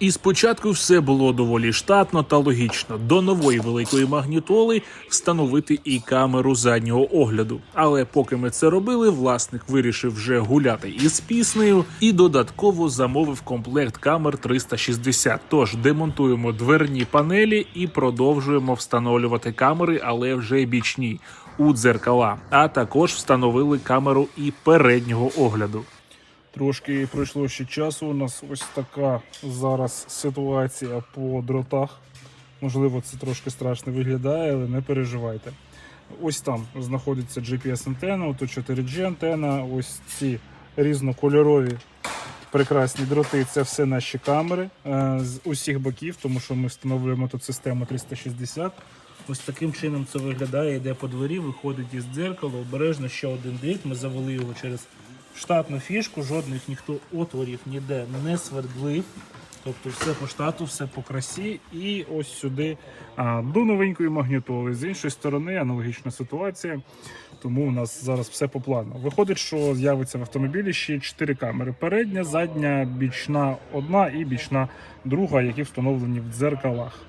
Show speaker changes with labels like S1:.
S1: І спочатку все було доволі штатно та логічно. До нової великої магнітоли встановити і камеру заднього огляду. Але поки ми це робили, власник вирішив вже гуляти із піснею і додатково замовив комплект камер 360. Тож демонтуємо дверні панелі і продовжуємо встановлювати камери, але вже бічні у дзеркала. А також встановили камеру і переднього огляду.
S2: Трошки пройшло ще часу. У нас ось така зараз ситуація по дротах. Можливо, це трошки страшно виглядає, але не переживайте. Ось там знаходиться GPS-антенна, тут 4G антенна, ось ці різнокольорові прекрасні дроти. Це все наші камери е, з усіх боків, тому що ми встановлюємо тут систему 360. Ось таким чином це виглядає, йде по дворі, виходить із дзеркала, обережно ще один дріт. Ми завели його через штатну фішку, жодних ніхто отворів ніде не свердлив. Тобто все по штату, все по красі. І ось сюди а, до новенької магнітоли. З іншої сторони, аналогічна ситуація. Тому у нас зараз все по плану. Виходить, що з'явиться в автомобілі ще 4 камери: передня, задня, бічна одна і бічна друга, які встановлені в дзеркалах.